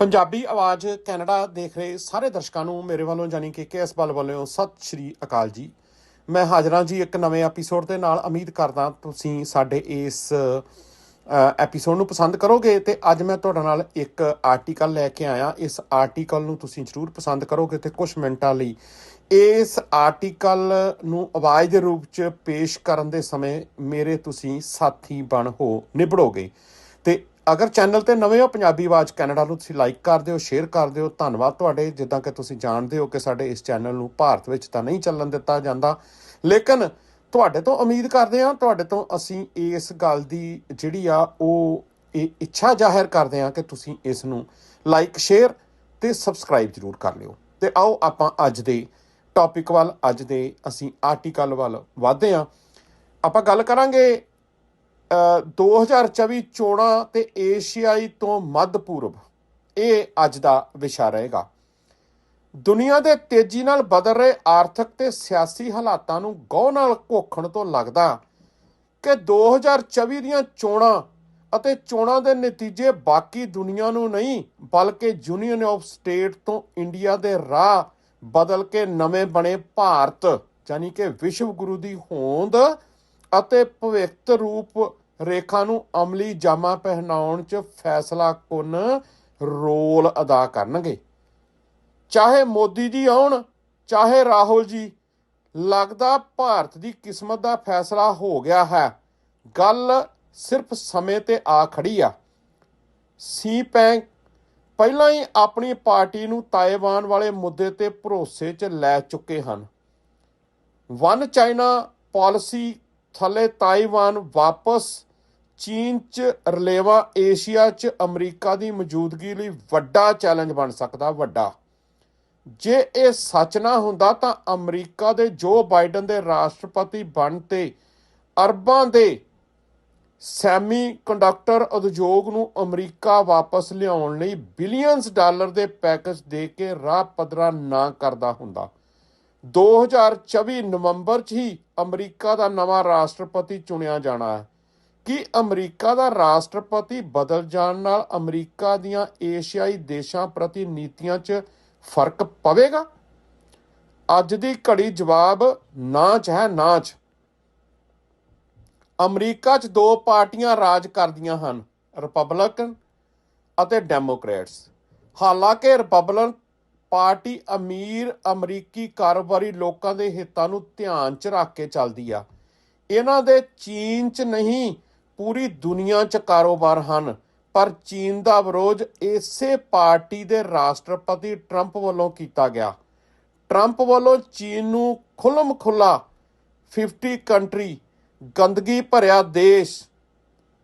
ਪੰਜਾਬੀ ਆਵਾਜ਼ ਕੈਨੇਡਾ ਦੇਖ ਰਹੇ ਸਾਰੇ ਦਰਸ਼ਕਾਂ ਨੂੰ ਮੇਰੇ ਵੱਲੋਂ ਜਾਨੀ ਕਿ ਕੇਐਸ ਬਲ ਵੱਲੋਂ ਸਤਿ ਸ਼੍ਰੀ ਅਕਾਲ ਜੀ। ਮੈਂ ਹਾਜ਼ਰਾਂ ਜੀ ਇੱਕ ਨਵੇਂ ਐਪੀਸੋਡ ਦੇ ਨਾਲ। ਉਮੀਦ ਕਰਦਾ ਤੁਸੀਂ ਸਾਡੇ ਇਸ ਐਪੀਸੋਡ ਨੂੰ ਪਸੰਦ ਕਰੋਗੇ ਤੇ ਅੱਜ ਮੈਂ ਤੁਹਾਡੇ ਨਾਲ ਇੱਕ ਆਰਟੀਕਲ ਲੈ ਕੇ ਆਇਆ। ਇਸ ਆਰਟੀਕਲ ਨੂੰ ਤੁਸੀਂ ਜ਼ਰੂਰ ਪਸੰਦ ਕਰੋਗੇ ਤੇ ਕੁਝ ਮਿੰਟਾਂ ਲਈ ਇਸ ਆਰਟੀਕਲ ਨੂੰ ਆਵਾਜ਼ ਦੇ ਰੂਪ 'ਚ ਪੇਸ਼ ਕਰਨ ਦੇ ਸਮੇਂ ਮੇਰੇ ਤੁਸੀਂ ਸਾਥੀ ਬਣ ਹੋ ਨਿਭੜੋਗੇ ਤੇ ਅਗਰ ਚੈਨਲ ਤੇ ਨਵੇਂ ਹੋ ਪੰਜਾਬੀ ਆਵਾਜ਼ ਕੈਨੇਡਾ ਨੂੰ ਤੁਸੀਂ ਲਾਈਕ ਕਰ ਦਿਓ ਸ਼ੇਅਰ ਕਰ ਦਿਓ, ਧੰਨਵਾਦ ਤੁਹਾਡੇ। ਜਿੱਦਾਂ ਕਿ ਤੁਸੀਂ ਜਾਣਦੇ ਹੋ ਕਿ ਸਾਡੇ ਇਸ ਚੈਨਲ ਨੂੰ ਭਾਰਤ ਵਿੱਚ ਤਾਂ ਨਹੀਂ ਚੱਲਣ ਦਿੱਤਾ ਜਾਂਦਾ, ਲੇਕਿਨ ਤੁਹਾਡੇ ਤੋਂ ਉਮੀਦ ਕਰਦੇ ਹਾਂ, ਤੁਹਾਡੇ ਤੋਂ ਅਸੀਂ ਇਸ ਗੱਲ ਦੀ ਜਿਹੜੀ ਆ, ਉਹ ਇਹ ਇੱਛਾ ਜ਼ਾਹਿਰ ਕਰਦੇ ਹਾਂ ਕਿ ਤੁਸੀਂ ਇਸ ਨੂੰ ਲਾਈਕ ਸ਼ੇਅਰ ਤੇ ਸਬਸਕ੍ਰਾਈਬ ਜ਼ਰੂਰ ਕਰ ਲਿਓ। ਤੇ ਆਓ ਆਪਾਂ ਅੱਜ ਦੇ ਟੌਪਿਕ ਵੱਲ, ਅੱਜ ਦੇ ਅਸੀਂ ਆਰਟੀਕਲ ਵੱਲ ਵਧਦੇ ਹਾਂ। ਆਪਾਂ ਗੱਲ ਕਰਾਂਗੇ 2024 ਚੋਣਾਂ ਤੇ ਏਸ਼ੀਆਈ ਤੋਂ ਮੱਧ ਪੂਰਬ, ਇਹ ਅੱਜ ਦਾ ਵਿਸ਼ਾ ਰਹੇਗਾ। ਦੁਨੀਆ ਦੇ ਤੇਜ਼ੀ ਨਾਲ ਬਦਲ ਰਹੇ ਆਰਥਿਕ ਤੇ ਸਿਆਸੀ ਹਾਲਾਤਾਂ ਨੂੰ ਗੌਰ ਨਾਲ ਘੋਖਣ ਤੋਂ ਲੱਗਦਾ ਕਿ 2024 ਦੀਆਂ ਚੋਣਾਂ ਅਤੇ ਚੋਣਾਂ ਦੇ ਨਤੀਜੇ ਬਾਕੀ ਦੁਨੀਆ ਨੂੰ ਨਹੀਂ, ਬਲਕਿ ਯੂਨੀਅਨ ਆਫ ਸਟੇਟ ਤੋਂ ਇੰਡੀਆ ਦੇ ਰਾਹ ਬਦਲ ਕੇ ਨਵੇਂ ਬਣੇ ਭਾਰਤ, ਯਾਨੀ ਕਿ ਵਿਸ਼ਵ ਗੁਰੂ ਦੀ ਹੋਂਦ ਅਤੇ ਭਵਿੱਖ ਰੂਪ ਰੇਖਾ ਨੂੰ ਅਮਲੀ ਜਾਮਾ ਪਹਿਨਾਉਣ 'ਚ ਫੈਸਲਾ ਕੁਨ ਰੋਲ ਅਦਾ ਕਰਨਗੇ। ਚਾਹੇ ਮੋਦੀ ਜੀ ਆਉਣ, ਚਾਹੇ ਰਾਹੁਲ ਜੀ, ਲੱਗਦਾ ਭਾਰਤ ਦੀ ਕਿਸਮਤ ਦਾ ਫੈਸਲਾ ਹੋ ਗਿਆ ਹੈ। ਗੱਲ ਸਿਰਫ ਸਮੇਂ ਤੇ ਆ ਖੜੀ ਆ। ਸੀ ਪੈਂਕ ਪਹਿਲਾਂ ਹੀ ਆਪਣੀ ਪਾਰਟੀ ਨੂੰ ਤਾਇਵਾਨ ਵਾਲੇ ਮੁੱਦੇ ਤੇ ਭਰੋਸੇ 'ਚ ਲੈ ਚੁੱਕੇ ਹਨ। ਵਨ ਚਾਈਨਾ ਪਾਲਿਸੀ ਥੱਲੇ ਤਾਈਵਾਨ ਵਾਪਸ ਚੀਨ 'ਚ, ਰਲੇਵਾ ਏਸ਼ੀਆ 'ਚ, ਅਮਰੀਕਾ ਦੀ ਮੌਜੂਦਗੀ ਲਈ ਵੱਡਾ ਚੈਲੰਜ ਬਣ ਸਕਦਾ, ਵੱਡਾ। ਜੇ ਇਹ ਸੱਚ ਨਾ ਹੁੰਦਾ ਤਾਂ ਅਮਰੀਕਾ ਦੇ ਜੋ ਬਾਈਡਨ ਦੇ ਰਾਸ਼ਟਰਪਤੀ ਬਣ ਤੇ ਅਰਬਾਂ ਦੇ ਸੈਮੀ ਕੰਡਕਟਰ ਉਦਯੋਗ ਨੂੰ ਅਮਰੀਕਾ ਵਾਪਸ ਲਿਆਉਣ ਲਈ ਬਿਲੀਅਨਸ ਡਾਲਰ ਦੇ ਪੈਕੇਜ ਦੇ ਕੇ ਰਾਹ ਪੱਧਰਾ ਨਾ ਕਰਦਾ ਹੁੰਦਾ। 2024 ਨਵੰਬਰ 'ਚ ਹੀ ਅਮਰੀਕਾ ਦਾ ਨਵਾਂ ਰਾਸ਼ਟਰਪਤੀ ਚੁਣਿਆ ਜਾਣਾ ਹੈ। ਕੀ ਅਮਰੀਕਾ ਦਾ ਰਾਸ਼ਟਰਪਤੀ ਬਦਲ ਜਾਣ ਨਾਲ ਅਮਰੀਕਾ ਦੀਆਂ ਏਸ਼ੀਆਈ ਦੇਸ਼ਾਂ ਪ੍ਰਤੀ ਨੀਤੀਆਂ 'ਚ ਫ਼ਰਕ ਪਵੇਗਾ? ਅੱਜ ਦੀ ਘੜੀ ਜਵਾਬ ਨਾਚ ਹੈ ਨਾਚ ਅਮਰੀਕਾ 'ਚ ਦੋ ਪਾਰਟੀਆਂ ਰਾਜ ਕਰਦੀਆਂ ਹਨ, ਰਿਪਬਲਿਕਨ ਅਤੇ ਡੈਮੋਕ੍ਰੇਟਸ। ਹਾਲਾਂਕਿ ਰਿਪਬਲਿਕਨ ਪਾਰਟੀ ਅਮੀਰ ਅਮਰੀਕੀ ਕਾਰੋਬਾਰੀ ਲੋਕਾਂ ਦੇ ਹਿੱਤਾਂ ਨੂੰ ਧਿਆਨ 'ਚ ਰੱਖ ਕੇ ਚੱਲਦੀ ਆ। ਇਹਨਾਂ ਦੇ ਚੀਨ 'ਚ ਨਹੀਂ, ਪੂਰੀ ਦੁਨੀਆ 'ਚ ਕਾਰੋਬਾਰ ਹਨ। ਪਰ ਚੀਨ ਦਾ ਵਿਰੋਧ ਇਸੇ ਪਾਰਟੀ ਦੇ ਰਾਸ਼ਟਰਪਤੀ ਟਰੰਪ ਵੱਲੋਂ ਕੀਤਾ ਗਿਆ। ਟਰੰਪ ਵੱਲੋਂ ਚੀਨ ਨੂੰ ਖੁੱਲਮ ਖੁੱਲਾ 50 ਕੰਟਰੀ ਗੰਦਗੀ ਭਰਿਆ ਦੇਸ਼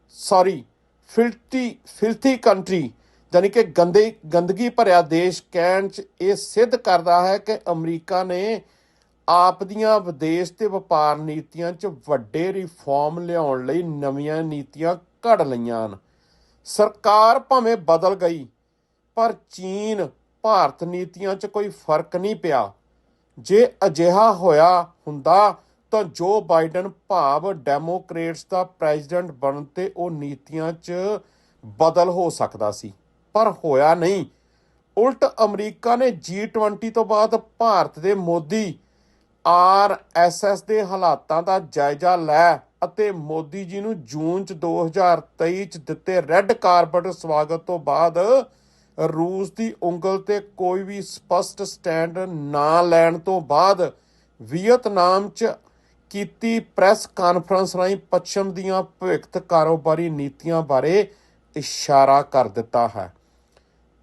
ਸੌਰੀ ਫਿਲਟੀ ਫਿਲਥੀ ਕੰਟਰੀ ਯਾਨੀ ਕਿ ਗੰਦੇ ਗੰਦਗੀ ਭਰਿਆ ਦੇਸ਼ ਕਹਿਣ ਚ ਇਹ ਸਿੱਧ ਕਰਦਾ ਹੈ ਕਿ ਅਮਰੀਕਾ ਨੇ ਆਪ ਦੀਆਂ ਵਿਦੇਸ਼ ਤੇ ਵਪਾਰ ਨੀਤੀਆਂ 'ਚ ਵੱਡੇ ਰਿਫਾਰਮ ਲਿਆਉਣ ਲਈ ਨਵੀਆਂ ਨੀਤੀਆਂ ਘੜ ਲਈਆਂ ਹਨ। ਸਰਕਾਰ ਭਾਵੇਂ ਬਦਲ ਗਈ, ਪਰ ਚੀਨ, ਭਾਰਤ ਨੀਤੀਆਂ 'ਚ ਕੋਈ ਫ਼ਰਕ ਨਹੀਂ ਪਿਆ। ਜੇ ਅਜਿਹਾ ਹੋਇਆ ਹੁੰਦਾ ਤਾਂ ਜੋ ਬਾਈਡਨ ਭਾਵ ਡੈਮੋਕ੍ਰੇਟਸ ਦਾ ਪ੍ਰੈਜ਼ੀਡੈਂਟ ਬਣਨ ਤੇ ਉਹ ਨੀਤੀਆਂ 'ਚ ਬਦਲ ਹੋ ਸਕਦਾ ਸੀ। ਪਰ ਹੋਇਆ ਨਹੀਂ। ਉਲਟ ਅਮਰੀਕਾ ਨੇ G20 ਤੋਂ ਬਾਅਦ ਭਾਰਤ ਦੇ ਮੋਦੀ ਆਰਐਸਐਸ ਦੇ ਹਾਲਾਤਾਂ ਦਾ ਜਾਇਜ਼ਾ ਲੈ ਅਤੇ ਮੋਦੀ ਜੀ ਨੂੰ ਜੂਨ ਚ 2023 ਚ ਦਿੱਤੇ ਰੈੱਡ ਕਾਰਪਟ ਸਵਾਗਤ ਤੋਂ ਬਾਅਦ ਰੂਸ ਦੀ ਉਂਗਲ ਤੇ ਕੋਈ ਵੀ ਸਪਸ਼ਟ ਸਟੈਂਡ ਨਾ ਲੈਣ ਤੋਂ ਬਾਅਦ ਵੀਅਤਨਾਮ ਚ ਕੀਤੀ ਪ੍ਰੈਸ ਕਾਨਫਰੰਸ ਰਾਹੀਂ ਪੱਛਮ ਦੀਆਂ ਭਵਿੱਖਤ ਕਾਰੋਬਾਰੀ ਨੀਤੀਆਂ ਬਾਰੇ ਇਸ਼ਾਰਾ ਕਰ ਦਿੱਤਾ ਹੈ।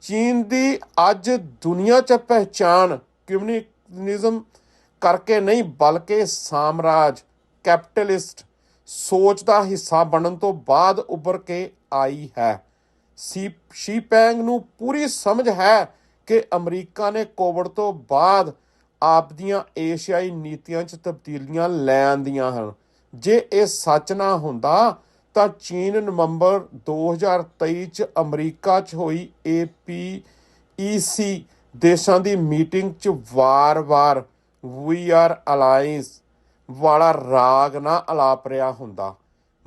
ਚੀਨ ਦੀ ਅੱਜ ਦੁਨੀਆ 'ਚ ਪਹਿਚਾਨ ਕਮਿਊਨਿਜ਼ਮ ਕਰਕੇ ਨਹੀਂ, ਬਲਕਿ ਸਾਮਰਾਜ, ਕੈਪੀਟਲਿਸਟ ਸੋਚ ਦਾ ਹਿੱਸਾ ਬਣਨ ਤੋਂ ਬਾਅਦ ਉੱਭਰ ਕੇ ਆਈ ਹੈ। ਸੀ ਪੈਂਗ ਨੂੰ ਪੂਰੀ ਸਮਝ ਹੈ ਕਿ ਅਮਰੀਕਾ ਨੇ ਕੋਵਿਡ ਤੋਂ ਬਾਅਦ ਆਪ ਦੀਆਂ ਏਸ਼ੀਆਈ ਨੀਤੀਆਂ 'ਚ ਤਬਦੀਲੀਆਂ ਲੈ ਆਂਦੀਆਂ ਹਨ। ਜੇ ਇਹ ਸੱਚ ਨਾ ਹੁੰਦਾ ਤਾਂ ਚੀਨ ਨਵੰਬਰ 2023 ਚ ਅਮਰੀਕਾ 'ਚ ਹੋਈ APEC ਦੇਸ਼ਾਂ ਦੀ ਮੀਟਿੰਗ 'ਚ ਵਾਰ-ਵਾਰ ਵੀ ਆਰ ਅਲਾਈਅੰਸ ਵਾਲਾ ਰਾਗ ਨਾ ਅਲਾਪ ਰਿਹਾ ਹੁੰਦਾ।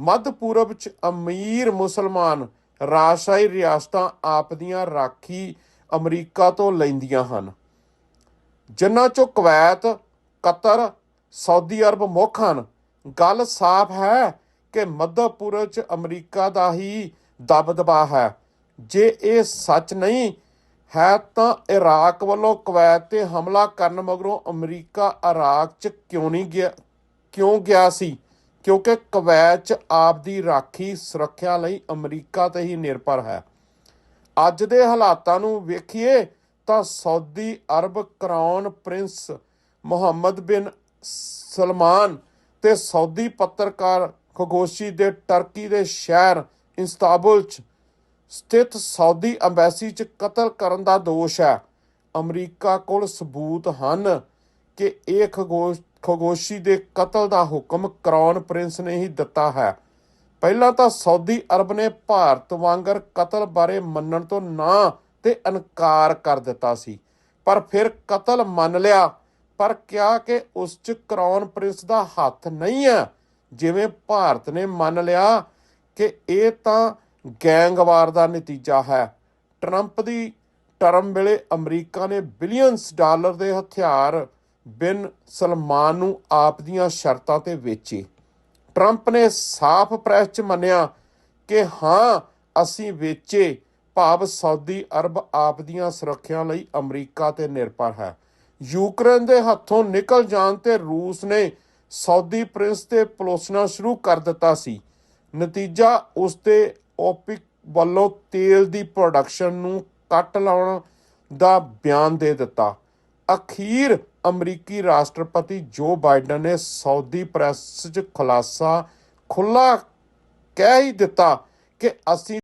ਮੱਧ ਪੂਰਬ 'ਚ ਅਮੀਰ ਮੁਸਲਮਾਨ ਰਾਜਸ਼ਾਹੀ ਰਿਆਸਤਾਂ ਆਪਦੀਆਂ ਰਾਖੀ ਅਮਰੀਕਾ ਤੋਂ ਲੈਂਦੀਆਂ ਹਨ। ਜਿਨ੍ਹਾਂ ਚੋਂ ਕੁਵੈਤ, ਕਤਰ, ਸਾਊਦੀ ਅਰਬ ਮੁੱਖ ਹਨ। ਗੱਲ ਸਾਫ਼ ਹੈ ਕਿ ਮੱਧ ਮੱਧਪੂਰਬ ਚ ਅਮਰੀਕਾ ਦਾ ਹੀ ਦਬਦਬਾ ਹੈ। ਜੇ ਇਹ ਸੱਚ ਨਹੀਂ ਹੈ ਤਾਂ ਇਰਾਕ ਵੱਲੋਂ ਕੁਵੈਤ ਤੇ ਹਮਲਾ ਕਰਨ ਮਗਰੋਂ ਅਮਰੀਕਾ ਇਰਾਕ ਚ ਕਿਉਂ ਨਹੀਂ ਗਿਆ, ਕਿਉਂ ਗਿਆ ਸੀ? ਕਿਉਂਕਿ ਕੁਵੈਤ ਚ ਆਪ ਦੀ ਰਾਖੀ ਸੁਰੱਖਿਆ ਲਈ ਅਮਰੀਕਾ ਤੇ ਹੀ ਨਿਰਭਰ ਹੈ। ਅੱਜ ਦੇ ਹਾਲਾਤਾਂ ਨੂੰ ਵੇਖੀਏ ਤਾਂ Saudi Arab crown prince Mohammed bin Salman ਤੇ ਸਾਊਦੀ ਪੱਤਰਕਾਰ ਖਗੋਸ਼ੀ ਦੇ ਟਰਕੀ ਦੇ ਸ਼ਹਿਰ ਇਸਤਾਂਬੁਲ ਚ ਸਥਿਤ ਸਾਊਦੀ ਅੰਬੈਸੀ ਚ ਕਤਲ ਕਰਨ ਦਾ ਦੋਸ਼ ਹੈ। ਅਮਰੀਕਾ ਕੋਲ ਸਬੂਤ ਹਨ ਕਿ ਇਹ ਖਗੋਸ਼ ਖਗੋਸ਼ੀ ਦੇ ਕਤਲ ਦਾ ਹੁਕਮ ਕਰਾਉਣ ਪ੍ਰਿੰਸ ਨੇ ਹੀ ਦਿੱਤਾ ਹੈ। ਪਹਿਲਾਂ ਤਾਂ ਸਾਊਦੀ ਅਰਬ ਨੇ ਭਾਰਤ ਵਾਂਗਰ ਕਤਲ ਬਾਰੇ ਮੰਨਣ ਤੋਂ ਨਾ ਤੇ ਇਨਕਾਰ ਕਰ ਦਿੱਤਾ ਸੀ, ਪਰ ਫਿਰ ਕਤਲ ਮੰਨ ਲਿਆ, ਪਰ ਕਿਹਾ ਕਿ ਉਸ 'ਚ ਕਰਾਉਨ ਪ੍ਰਿੰਸ ਦਾ ਹੱਥ ਨਹੀਂ ਹੈ। ਜਿਵੇਂ ਭਾਰਤ ਨੇ ਮੰਨ ਲਿਆ ਕਿ ਇਹ ਤਾਂ ਗੈਂਗਵਾਰ ਦਾ ਨਤੀਜਾ ਹੈ। ਟਰੰਪ ਦੀ ਟਰਮ ਵੇਲੇ ਅਮਰੀਕਾ ਨੇ ਬਿਲੀਅਨਸ ਡਾਲਰ ਦੇ ਹਥਿਆਰ ਬਿਨ ਸਲਮਾਨ ਨੂੰ ਆਪ ਦੀਆਂ ਸ਼ਰਤਾਂ ਤੇ ਵੇਚੇ। ਟਰੰਪ ਨੇ ਸਾਫ਼ ਪ੍ਰੈਸ 'ਚ ਮੰਨਿਆ ਕਿ ਹਾਂ, ਅਸੀਂ ਵੇਚੇ, ਭਾਵ ਸਾਊਦੀ ਅਰਬ ਆਪ ਦੀਆਂ ਸੁਰੱਖਿਆ ਲਈ ਅਮਰੀਕਾ ਤੇ ਨਿਰਭਰ ਹੈ। ਯੂਕਰੇਨ ਦੇ ਹੱਥੋਂ ਨਿਕਲ ਜਾਣ ਤੇ ਰੂਸ ਨੇ ਸਾਊਦੀ ਪ੍ਰਿੰਸ ਤੇ ਪਲੋਸਣਾ ਸ਼ੁਰੂ ਕਰ ਦਿੱਤਾ ਸੀ। ਨਤੀਜਾ ਉਸ ਦੇ ਓਪਿਕ ਵੱਲੋਂ ਤੇਲ ਦੀ ਪ੍ਰੋਡਕਸ਼ਨ ਨੂੰ ਕੱਟ ਲਾਉਣ ਦਾ ਬਿਆਨ ਦੇ ਦਿੱਤਾ। ਅਖੀਰ ਅਮਰੀਕੀ ਰਾਸ਼ਟਰਪਤੀ ਜੋ ਬਾਈਡਨ ਨੇ ਸਾਊਦੀ ਪ੍ਰੈਸ 'ਚ ਖੁਲਾਸਾ ਖੁੱਲਾ ਕਹਿ ਹੀ ਦਿੱਤਾ ਕਿ ਅਸੀਂ